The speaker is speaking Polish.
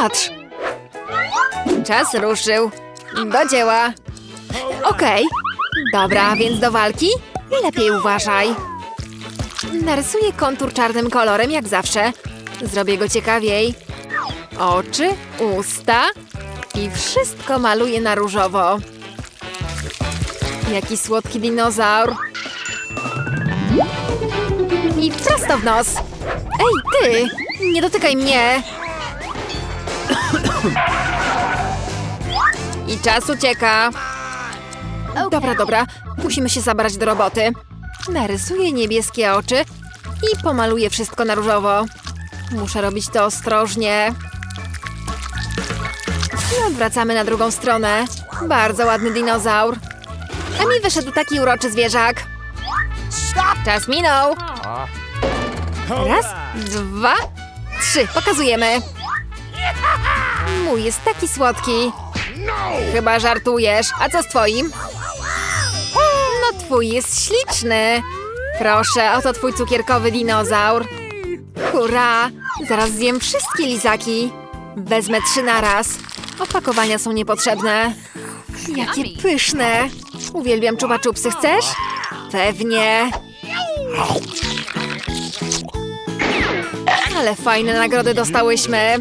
Patrz! Czas ruszył. Do dzieła. Okej. Dobra, więc do walki? Lepiej uważaj. Narysuję kontur czarnym kolorem, jak zawsze. Zrobię go ciekawiej. Oczy, usta i wszystko maluję na różowo. Jaki słodki dinozaur. I prosto w nos. Ej, ty! Nie dotykaj mnie! I czas ucieka. Dobra, dobra. Musimy się zabrać do roboty. Narysuję niebieskie oczy i pomaluję wszystko na różowo. Muszę robić to ostrożnie. I odwracamy na drugą stronę. Bardzo ładny dinozaur. A mi wyszedł taki uroczy zwierzak. Czas minął. Raz, dwa, trzy. Pokazujemy. Mój jest taki słodki. Chyba żartujesz. A co z twoim? No twój jest śliczny. Proszę, oto twój cukierkowy dinozaur. Hurra! Zaraz zjem wszystkie lizaki. Wezmę trzy na raz. Opakowania są niepotrzebne. Jakie pyszne! Uwielbiam czupa czupsy, chcesz? Pewnie. Ale fajne nagrody dostałyśmy.